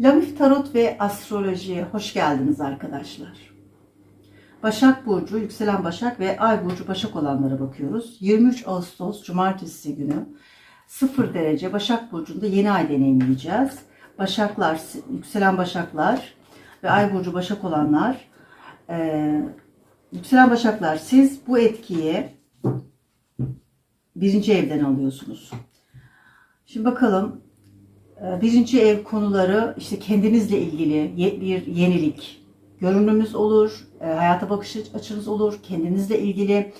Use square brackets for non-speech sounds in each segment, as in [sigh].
Lamif Tarot ve Astroloji'ye hoş geldiniz arkadaşlar. Başak Burcu, Yükselen Başak ve Ay Burcu Başak olanlara bakıyoruz. 23 Ağustos Cumartesi günü 0 derece Başak Burcu'nda yeni ay deneyimleyeceğiz. Başaklar, Yükselen Başaklar ve Ay Burcu Başak olanlar, e, Yükselen Başaklar siz bu etkiyi birinci evden alıyorsunuz. Şimdi bakalım Birinci ev konuları işte kendinizle ilgili bir yenilik, görünümümüz olur, e, hayata bakış açınız olur, kendinizle ilgili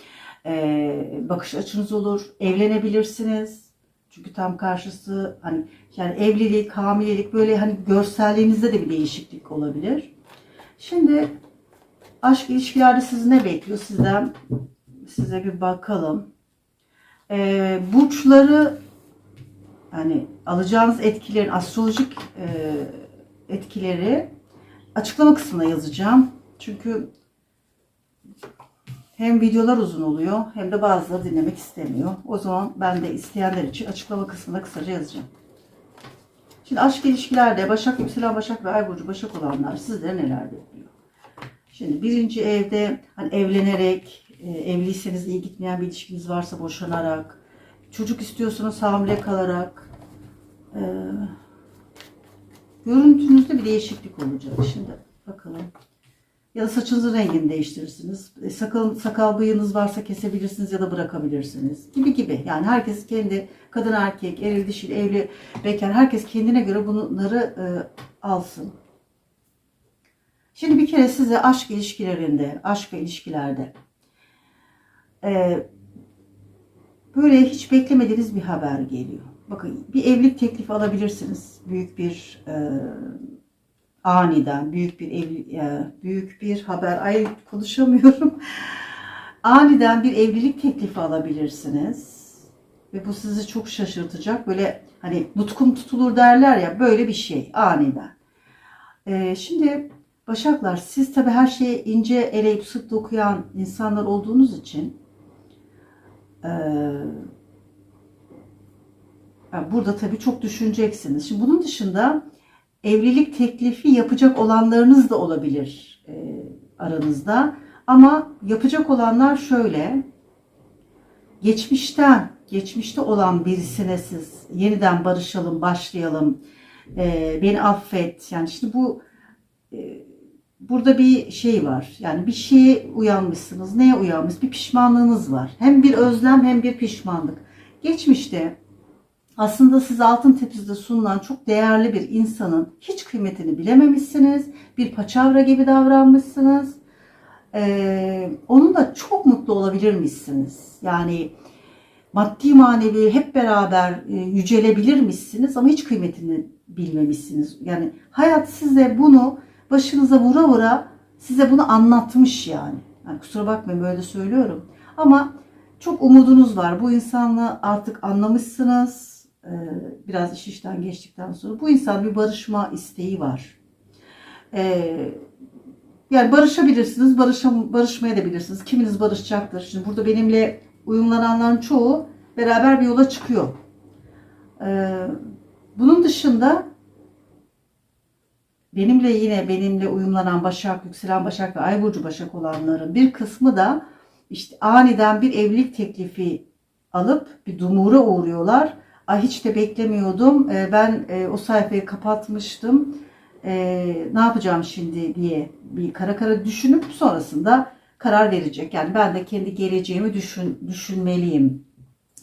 e, bakış açınız olur, evlenebilirsiniz. Çünkü tam karşısı hani yani evlilik, hamilelik böyle hani görselliğinizde de bir değişiklik olabilir. Şimdi aşk ilişkilerde sizi ne bekliyor sizden? Size bir bakalım. E, burçları yani alacağınız etkilerin astrolojik e, etkileri açıklama kısmına yazacağım. Çünkü hem videolar uzun oluyor hem de bazıları dinlemek istemiyor. O zaman ben de isteyenler için açıklama kısmına kısaca yazacağım. Şimdi aşk ilişkilerde Başak, Yükselen Başak ve Ay Burcu Başak olanlar sizlere neler bekliyor? Şimdi birinci evde hani evlenerek, e, evliyseniz iyi gitmeyen bir ilişkiniz varsa boşanarak, çocuk istiyorsanız hamile kalarak, e, görüntünüzde bir değişiklik olacak. Şimdi bakalım. Ya da saçınızın rengini değiştirirsiniz. E, sakal, sakal bıyığınız varsa kesebilirsiniz ya da bırakabilirsiniz. Gibi gibi. Yani herkes kendi kadın erkek, eril dişil, evli, bekar herkes kendine göre bunları e, alsın. Şimdi bir kere size aşk ilişkilerinde, aşk ve ilişkilerde e, böyle hiç beklemediğiniz bir haber geliyor. Bakın bir evlilik teklifi alabilirsiniz. Büyük bir e, aniden büyük bir evli, e, büyük bir haber. Ay konuşamıyorum. [laughs] aniden bir evlilik teklifi alabilirsiniz. Ve bu sizi çok şaşırtacak. Böyle hani nutkum tutulur derler ya böyle bir şey aniden. E, şimdi Başaklar siz tabi her şeye ince eleyip sık dokuyan insanlar olduğunuz için burada tabii çok düşüneceksiniz. Şimdi bunun dışında evlilik teklifi yapacak olanlarınız da olabilir e, aranızda. Ama yapacak olanlar şöyle. Geçmişten, geçmişte olan birisine siz yeniden barışalım, başlayalım, e, beni affet. Yani işte bu e, burada bir şey var. Yani bir şeye uyanmışsınız. Neye uyanmış? Bir pişmanlığınız var. Hem bir özlem hem bir pişmanlık. Geçmişte aslında size altın tepside sunulan çok değerli bir insanın hiç kıymetini bilememişsiniz. Bir paçavra gibi davranmışsınız. Ee, onunla çok mutlu olabilirmişsiniz. Yani maddi manevi hep beraber e, yücelebilirmişsiniz ama hiç kıymetini bilmemişsiniz. Yani hayat size bunu başınıza vura vura size bunu anlatmış yani. yani kusura bakmayın böyle söylüyorum. Ama çok umudunuz var. Bu insanla artık anlamışsınız. Ee, biraz iş işten geçtikten sonra. Bu insan bir barışma isteği var. Ee, yani barışabilirsiniz, barışa, barışmaya da bilirsiniz. Kiminiz barışacaktır. Şimdi burada benimle uyumlananların çoğu beraber bir yola çıkıyor. Ee, bunun dışında benimle yine benimle uyumlanan Başak, yükselen Başak ve Ay burcu Başak olanların bir kısmı da işte aniden bir evlilik teklifi alıp bir dumura uğruyorlar. Ay hiç de beklemiyordum. Ee, ben e, o sayfayı kapatmıştım. Ee, ne yapacağım şimdi diye bir kara kara düşünüp sonrasında karar verecek. Yani ben de kendi geleceğimi düşün, düşünmeliyim.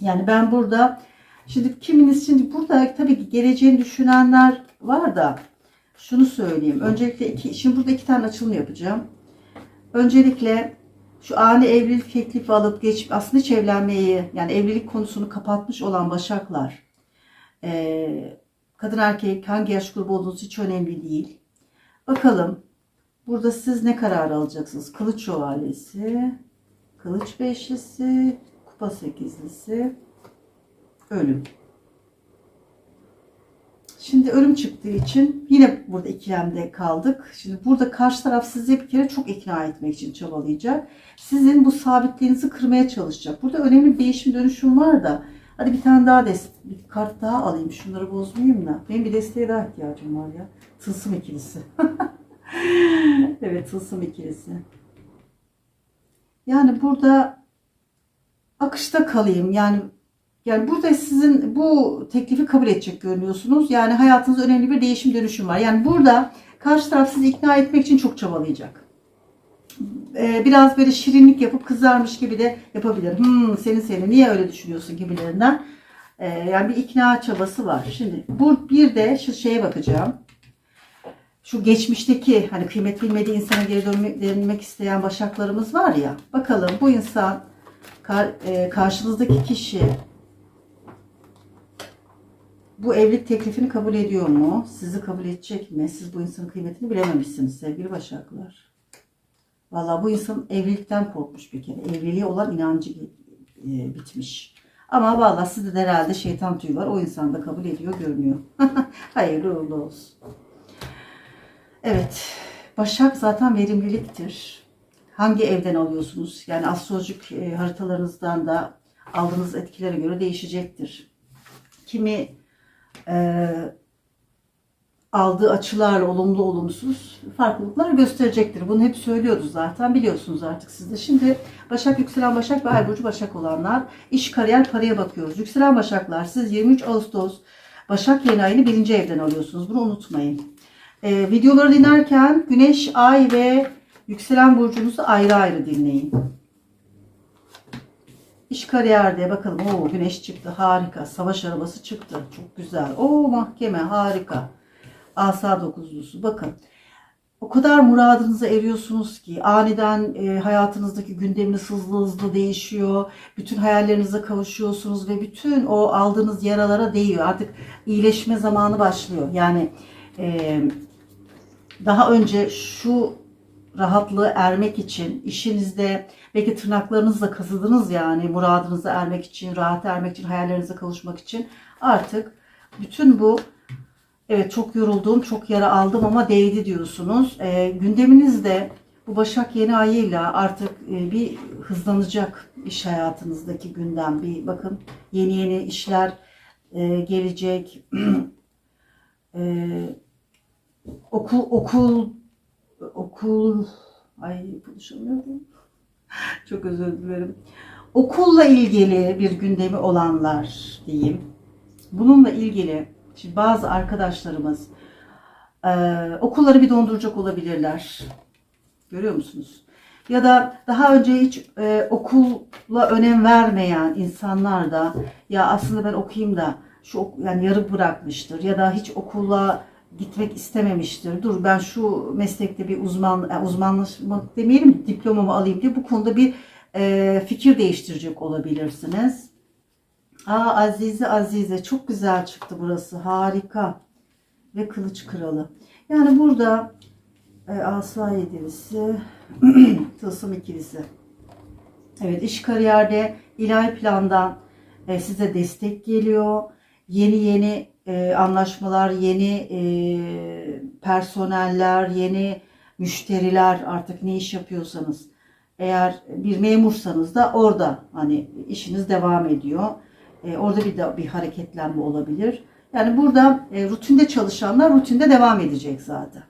Yani ben burada şimdi kiminiz şimdi burada tabii ki geleceğini düşünenler var da şunu söyleyeyim. Öncelikle iki, şimdi burada iki tane açılım yapacağım. Öncelikle şu ani evlilik teklifi alıp geçip aslında hiç evlenmeyi yani evlilik konusunu kapatmış olan başaklar ee, kadın erkek hangi yaş grubu olduğunuz hiç önemli değil. Bakalım burada siz ne karar alacaksınız? Kılıç şövalyesi, kılıç beşlisi, kupa sekizlisi, ölüm. Şimdi ölüm çıktığı için yine burada ikilemde kaldık. Şimdi burada karşı taraf sizi bir kere çok ikna etmek için çabalayacak. Sizin bu sabitliğinizi kırmaya çalışacak. Burada önemli bir değişim dönüşüm var da. Hadi bir tane daha dest bir kart daha alayım. Şunları bozmayayım da. Benim bir desteğe daha ihtiyacım var ya. Tılsım ikilisi. [laughs] evet tılsım ikilisi. Yani burada akışta kalayım. Yani yani burada sizin bu teklifi kabul edecek görünüyorsunuz. Yani hayatınızda önemli bir değişim dönüşüm var. Yani burada karşı taraf sizi ikna etmek için çok çabalayacak. Ee, biraz böyle şirinlik yapıp kızarmış gibi de yapabilir. Hmm, senin seni niye öyle düşünüyorsun gibilerinden. Ee, yani bir ikna çabası var. Şimdi bu bir de şu şeye bakacağım. Şu geçmişteki hani kıymet bilmediği insana geri dönmek, isteyen başaklarımız var ya. Bakalım bu insan e, karşınızdaki kişi bu evlilik teklifini kabul ediyor mu? Sizi kabul edecek mi? Siz bu insanın kıymetini bilememişsiniz sevgili başaklar. Vallahi bu insan evlilikten korkmuş bir kere. Evliliğe olan inancı e, bitmiş. Ama vallahi sizde de herhalde şeytan tüyü var. O insan da kabul ediyor görünüyor. [laughs] Hayırlı uğurlu olsun. Evet. Başak zaten verimliliktir. Hangi evden alıyorsunuz? Yani astrolojik e, haritalarınızdan da aldığınız etkilere göre değişecektir. Kimi e, aldığı açılarla olumlu olumsuz farklılıklar gösterecektir. Bunu hep söylüyordu zaten biliyorsunuz artık siz de. Şimdi Başak, Yükselen Başak ve Ay Burcu Başak olanlar iş, kariyer, paraya bakıyoruz. Yükselen Başaklar siz 23 Ağustos Başak yeni ayını birinci evden alıyorsunuz. Bunu unutmayın. Ee, videoları dinlerken Güneş, Ay ve Yükselen Burcunuzu ayrı ayrı dinleyin. İş kariyerde bakalım. Oo güneş çıktı. Harika. Savaş arabası çıktı. Çok güzel. Oo mahkeme harika. Asa dokuzlusu. Bakın. O kadar muradınıza eriyorsunuz ki aniden e, hayatınızdaki gündeminiz hızlı hızlı değişiyor. Bütün hayallerinize kavuşuyorsunuz ve bütün o aldığınız yaralara değiyor. Artık iyileşme zamanı başlıyor. Yani e, daha önce şu rahatlığı ermek için işinizde belki tırnaklarınızla kazıdınız yani muradınıza ermek için, rahat ermek için, hayallerinize kavuşmak için artık bütün bu evet çok yoruldum, çok yara aldım ama değdi diyorsunuz. E, gündeminizde bu Başak yeni ayıyla artık e, bir hızlanacak iş hayatınızdaki gündem. Bir bakın yeni yeni işler e, gelecek. [clears throat] e, okul okul okul ay konuşamıyorum. [laughs] Çok özür dilerim. Okulla ilgili bir gündemi olanlar diyeyim. Bununla ilgili şimdi bazı arkadaşlarımız e, okulları bir donduracak olabilirler. Görüyor musunuz? Ya da daha önce hiç e, okulla önem vermeyen insanlar da ya aslında ben okuyayım da şu yani yarı bırakmıştır ya da hiç okulla gitmek istememiştir. Dur ben şu meslekte bir uzman yani uzmanlaşmak demeyelim diplomamı alayım diye bu konuda bir e, fikir değiştirecek olabilirsiniz. Aa Azize Azize çok güzel çıktı burası. Harika. Ve kılıç kralı. Yani burada e, asa yedilisi, [clears throat] tılsım ikilisi. Evet iş kariyerde ilahi plandan e, size destek geliyor. Yeni yeni e, anlaşmalar, yeni e, personeller, yeni müşteriler artık ne iş yapıyorsanız eğer bir memursanız da orada hani işiniz devam ediyor. E, orada bir de bir hareketlenme olabilir. Yani burada e, rutinde çalışanlar rutinde devam edecek zaten.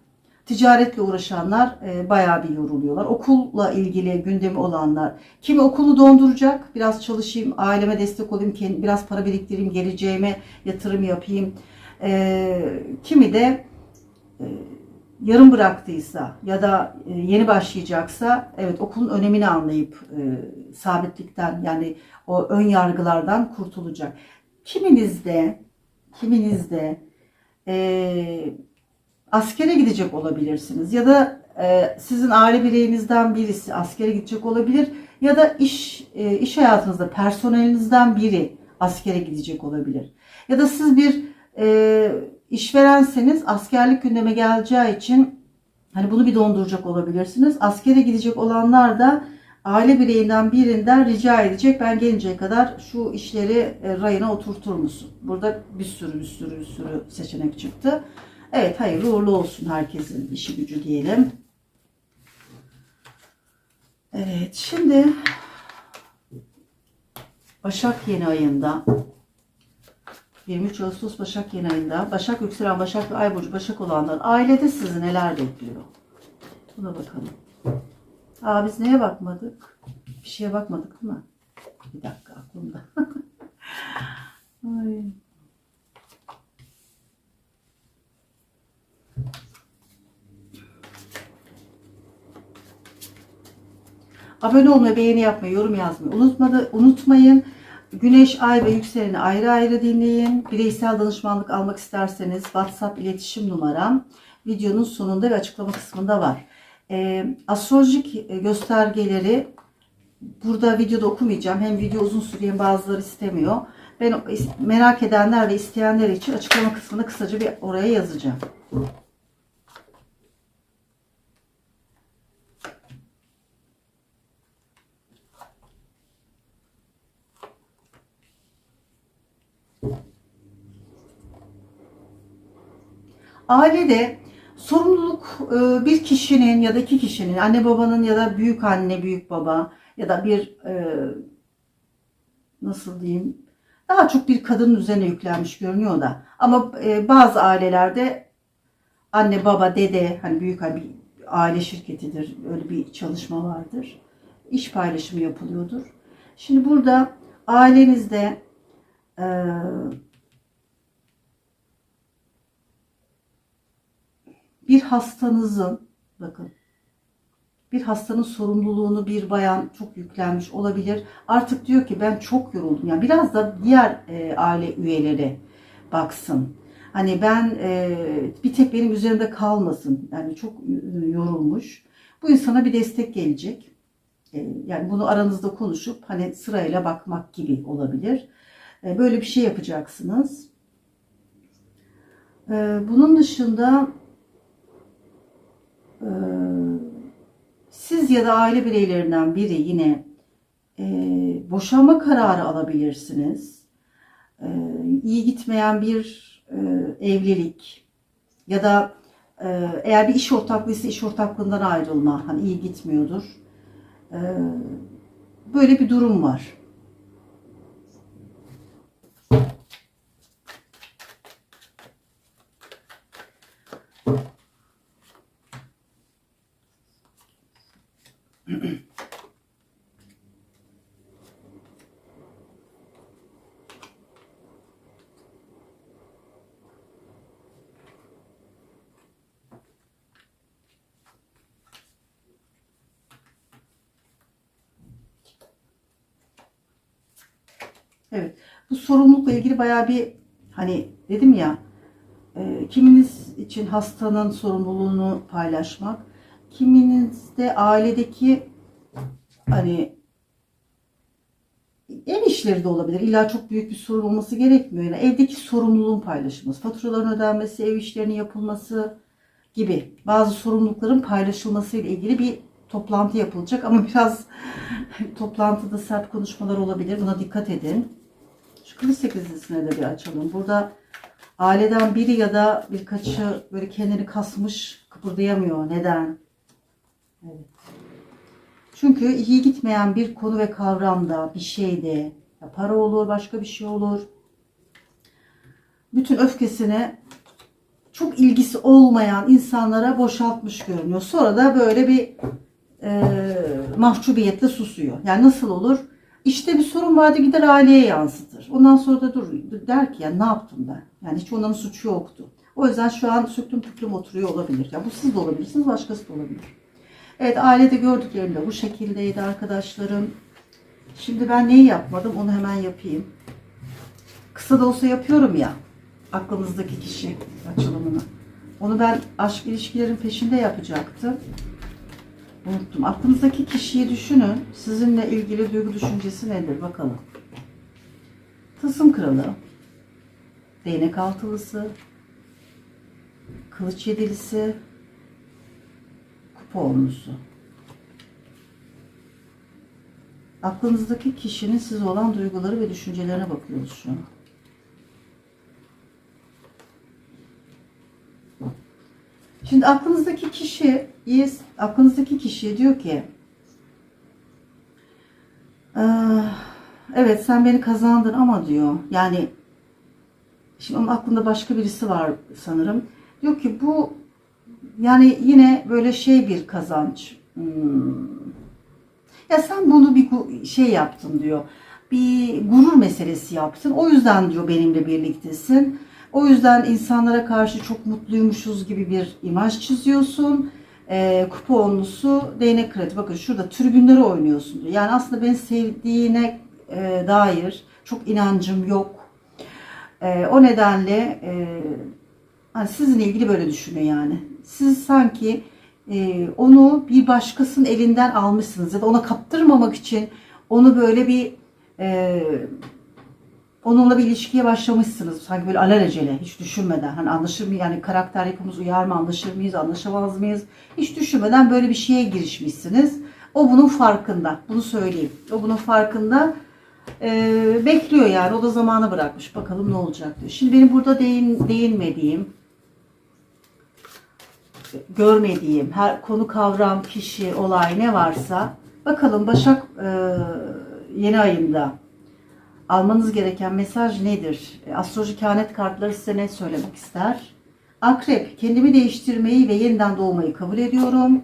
Ticaretle uğraşanlar e, bayağı bir yoruluyorlar. Okulla ilgili gündemi olanlar. Kimi okulu donduracak, biraz çalışayım, aileme destek olayım, kendi, biraz para biriktireyim, geleceğime yatırım yapayım. E, kimi de e, yarım bıraktıysa ya da e, yeni başlayacaksa evet okulun önemini anlayıp e, sabitlikten yani o ön yargılardan kurtulacak. Kiminizde kiminizde e, askere gidecek olabilirsiniz ya da e, sizin aile bireyinizden birisi askere gidecek olabilir ya da iş e, iş hayatınızda personelinizden biri askere gidecek olabilir. Ya da siz bir e, işverenseniz askerlik gündeme geleceği için hani bunu bir donduracak olabilirsiniz. Askere gidecek olanlar da aile bireyinden birinden rica edecek. Ben gelinceye kadar şu işleri e, rayına oturtur musun? Burada bir sürü bir sürü bir sürü seçenek çıktı. Evet hayırlı uğurlu olsun herkesin işi gücü diyelim. Evet şimdi Başak yeni ayında 23 Ağustos Başak yeni ayında Başak yükselen Başak ve Ay burcu Başak olanlar ailede sizi neler bekliyor? Buna bakalım. Aa biz neye bakmadık? Bir şeye bakmadık değil mi? Bir dakika aklımda. [laughs] Ay. Abone olmayı, beğeni yapmayı, yorum yazmayı unutmadı, unutmayın. Güneş, ay ve yükseleni ayrı ayrı dinleyin. Bireysel danışmanlık almak isterseniz WhatsApp iletişim numaram videonun sonunda ve açıklama kısmında var. Ee, astrolojik e, göstergeleri burada videoda okumayacağım. Hem video uzun sürüyor bazıları istemiyor. Ben merak edenler ve isteyenler için açıklama kısmına kısaca bir oraya yazacağım. Ailede sorumluluk e, bir kişinin ya da iki kişinin, anne babanın ya da büyük anne, büyük baba ya da bir e, nasıl diyeyim daha çok bir kadının üzerine yüklenmiş görünüyor da. Ama e, bazı ailelerde anne, baba, dede hani büyük hani aile şirketidir. Öyle bir çalışma vardır. İş paylaşımı yapılıyordur. Şimdi burada ailenizde bir hastanızın bakın bir hastanın sorumluluğunu bir bayan çok yüklenmiş olabilir. Artık diyor ki ben çok yoruldum. Yani biraz da diğer e, aile üyeleri baksın. Hani ben e, bir tek benim üzerimde kalmasın. Yani çok yorulmuş. Bu insana bir destek gelecek. E, yani bunu aranızda konuşup hani sırayla bakmak gibi olabilir. E, böyle bir şey yapacaksınız. E, bunun dışında siz ya da aile bireylerinden biri yine e, boşanma kararı alabilirsiniz. E, iyi gitmeyen bir e, evlilik ya da e, eğer bir iş ortaklığıysa iş ortaklığından ayrılma hani iyi gitmiyordur. E, böyle bir durum var. Evet. Bu sorumlulukla ilgili bayağı bir hani dedim ya e, kiminiz için hastanın sorumluluğunu paylaşmak, kiminiz de ailedeki hani ev işleri de olabilir. İlla çok büyük bir sorun olması gerekmiyor. Yani evdeki sorumluluğun paylaşılması, faturaların ödenmesi, ev işlerinin yapılması gibi bazı sorumlulukların paylaşılması ile ilgili bir toplantı yapılacak ama [laughs] biraz toplantıda sert konuşmalar olabilir. Buna dikkat edin. Şu kılıç sekizlisine de bir açalım. Burada aileden biri ya da birkaçı böyle kendini kasmış, kıpırdayamıyor. Neden? Evet. Çünkü iyi gitmeyen bir konu ve kavramda, bir şeyde, ya para olur, başka bir şey olur. Bütün öfkesini çok ilgisi olmayan insanlara boşaltmış görünüyor. Sonra da böyle bir e, mahcubiyetle susuyor. Yani nasıl olur? İşte bir sorun vardı gider aileye yansıtır. Ondan sonra da dur der ki ya ne yaptım ben? Yani hiç onların suçu yoktu. O yüzden şu an süklüm püklüm oturuyor olabilir. Ya bu siz de olabilirsiniz, başkası da olabilir. Evet ailede gördüklerim de bu şekildeydi arkadaşlarım. Şimdi ben neyi yapmadım onu hemen yapayım. Kısa da olsa yapıyorum ya aklımızdaki kişi açılımını. Onu ben aşk ilişkilerin peşinde yapacaktım. Unuttum. Aklınızdaki kişiyi düşünün. Sizinle ilgili duygu düşüncesi nedir bakalım. Tılsım kralı. Değnek altılısı. Kılıç yedilisi. Kupa onlusu. Aklınızdaki kişinin size olan duyguları ve düşüncelerine bakıyoruz şu an. Şimdi aklınızdaki kişi, yes, aklınızdaki kişi diyor ki "Ah, evet sen beni kazandın ama diyor yani Şimdi onun aklında başka birisi var sanırım. Diyor ki bu yani yine böyle şey bir kazanç. Hmm. Ya sen bunu bir şey yaptın diyor. Bir gurur meselesi yaptın. O yüzden diyor benimle birliktesin. O yüzden insanlara karşı çok mutluymuşuz gibi bir imaj çiziyorsun. Ee, kuponlusu değnek kredi. Bakın şurada tribünleri oynuyorsun. Yani aslında beni sevdiğine e, dair çok inancım yok. Ee, o nedenle e, hani sizinle ilgili böyle düşünüyor yani. Siz sanki e, onu bir başkasının elinden almışsınız ya da ona kaptırmamak için onu böyle bir e, onunla bir ilişkiye başlamışsınız. Sanki böyle alelacele hiç düşünmeden hani anlaşır mı yani karakter yapımız uyar mı anlaşır mıyız anlaşamaz mıyız hiç düşünmeden böyle bir şeye girişmişsiniz. O bunun farkında. Bunu söyleyeyim. O bunun farkında. Ee, bekliyor yani. O da zamanı bırakmış. Bakalım ne olacak diyor. Şimdi benim burada değin, değinmediğim, görmediğim, her konu kavram, kişi, olay ne varsa bakalım Başak e, yeni ayında almanız gereken mesaj nedir? E, Astroloji kehanet kartları size ne söylemek ister? Akrep, kendimi değiştirmeyi ve yeniden doğmayı kabul ediyorum.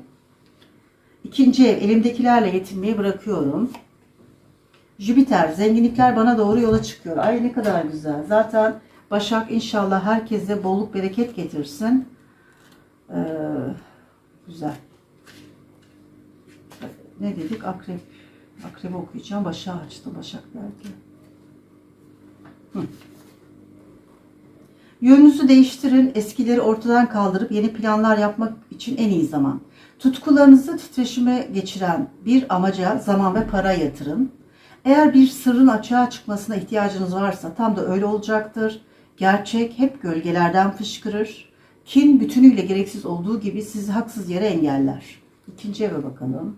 İkinci ev, elimdekilerle yetinmeyi bırakıyorum. Jüpiter, zenginlikler bana doğru yola çıkıyor. Ay ne kadar güzel. Zaten Başak inşallah herkese bolluk bereket getirsin. Ee, güzel. Ne dedik? Akrep. Akrep okuyacağım. Başak açtı. Başak derken. Hı. Yönünüzü değiştirin. Eskileri ortadan kaldırıp yeni planlar yapmak için en iyi zaman. Tutkularınızı titreşime geçiren bir amaca zaman ve para yatırın. Eğer bir sırrın açığa çıkmasına ihtiyacınız varsa tam da öyle olacaktır. Gerçek hep gölgelerden fışkırır. Kin bütünüyle gereksiz olduğu gibi sizi haksız yere engeller. İkinci eve bakalım.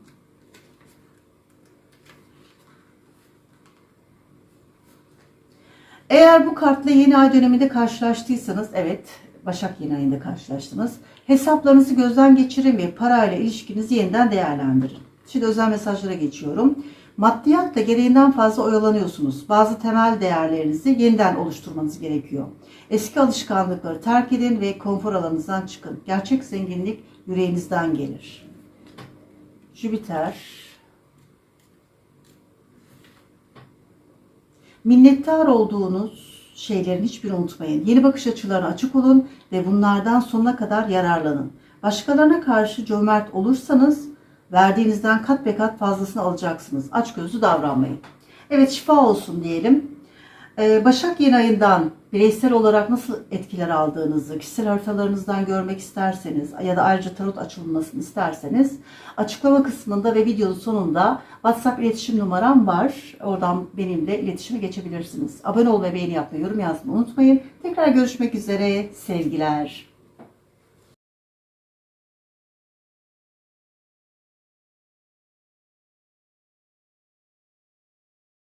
Eğer bu kartla yeni ay döneminde karşılaştıysanız, evet Başak yeni ayında karşılaştınız. Hesaplarınızı gözden geçirin ve parayla ilişkinizi yeniden değerlendirin. Şimdi özel mesajlara geçiyorum. Maddiyatla gereğinden fazla oyalanıyorsunuz. Bazı temel değerlerinizi yeniden oluşturmanız gerekiyor. Eski alışkanlıkları terk edin ve konfor alanınızdan çıkın. Gerçek zenginlik yüreğinizden gelir. Jüpiter. Minnettar olduğunuz şeylerin hiçbirini unutmayın. Yeni bakış açılarına açık olun ve bunlardan sonuna kadar yararlanın. Başkalarına karşı cömert olursanız verdiğinizden kat be kat fazlasını alacaksınız. Açgözlü davranmayın. Evet şifa olsun diyelim. Ee, Başak yeni ayından bireysel olarak nasıl etkiler aldığınızı, kişisel haritalarınızdan görmek isterseniz ya da ayrıca tarot açılmasını isterseniz açıklama kısmında ve videonun sonunda WhatsApp iletişim numaram var. Oradan benimle iletişime geçebilirsiniz. Abone ol ve beğeni yapmayı, yorum yazmayı unutmayın. Tekrar görüşmek üzere. Sevgiler.